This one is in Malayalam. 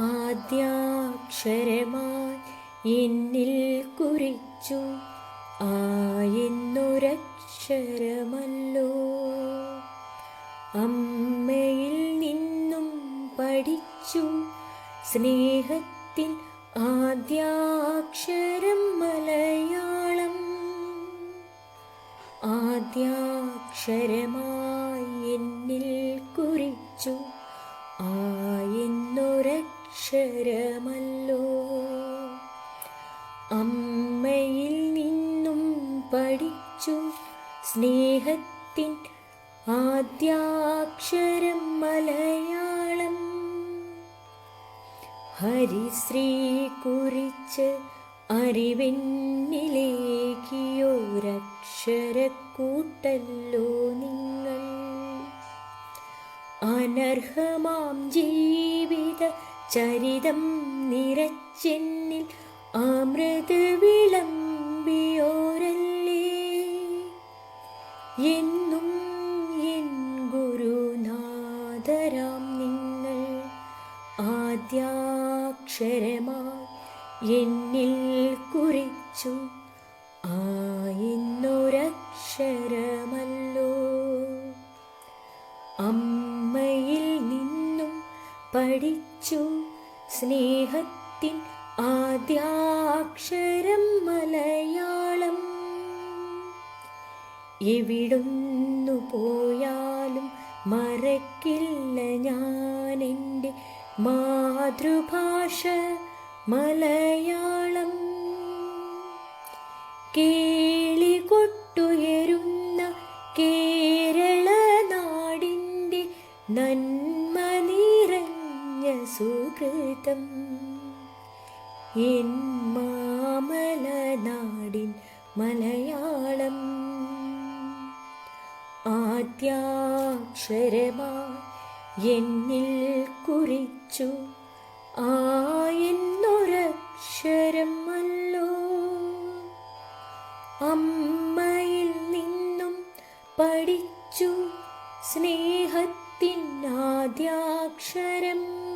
ആദ്യാക്ഷരമായി എന്നിൽ കുറിച്ചു ആയെന്നൊരക്ഷരമല്ലോ. അമ്മയിൽ നിന്നും പഠിച്ചു സ്നേഹത്തിൽ ആദ്യാക്ഷരം മലയാളം. ആദ്യാക്ഷരമായി എന്നിൽ കുറിച്ചു ആയെന്നൊരക്ഷരമല്ലോ അമ്മയിൽ നിന്നും പഠിച്ചു സ്നേഹത്തിൻ ആദ്യാക്ഷരം മലയാളം. ഹരിശ്രീ കുറിച്ച് അറിവെന്നിലേക്കിയോരക്ഷരക്കൂട്ടല്ലോ നിങ്ങൾ. അനർഹമാം ജീവിത ചരിതം നിറച്ചെന്നിൽ അമൃത് വിളമ്പിയോരല്ലേ? എന്നും എൻ ഗുരുനാഥരാം നിങ്ങൾ ആദ്യാക്ഷരമായി എന്നിൽ കുറിച്ചു. ആയെന്നൊരക്ഷരമല്ലോ പഠിച്ചു. സ്നേഹത്തിൻ ആദ്യാക്ഷരം മലയാളം. എവിടുന്നു പോയാലും മറക്കില്ല ഞാനെന്റെ മാതൃഭാഷ മലയാളം. കേളികൊട്ടുയരുന്ന കേരള നാടിന്റെ നന്മ സുഹൃതം. എൻ മാമല നാടിൻ മലയാളം. ആദ്യാക്ഷരമാ എന്നിൽ കുറിച്ചു. ആ എന്നൊരക്ഷരമല്ലോ അമ്മയിൽ നിന്നും പഠിച്ചു സ്നേഹത്തിൻ ആദ്യാക്ഷരം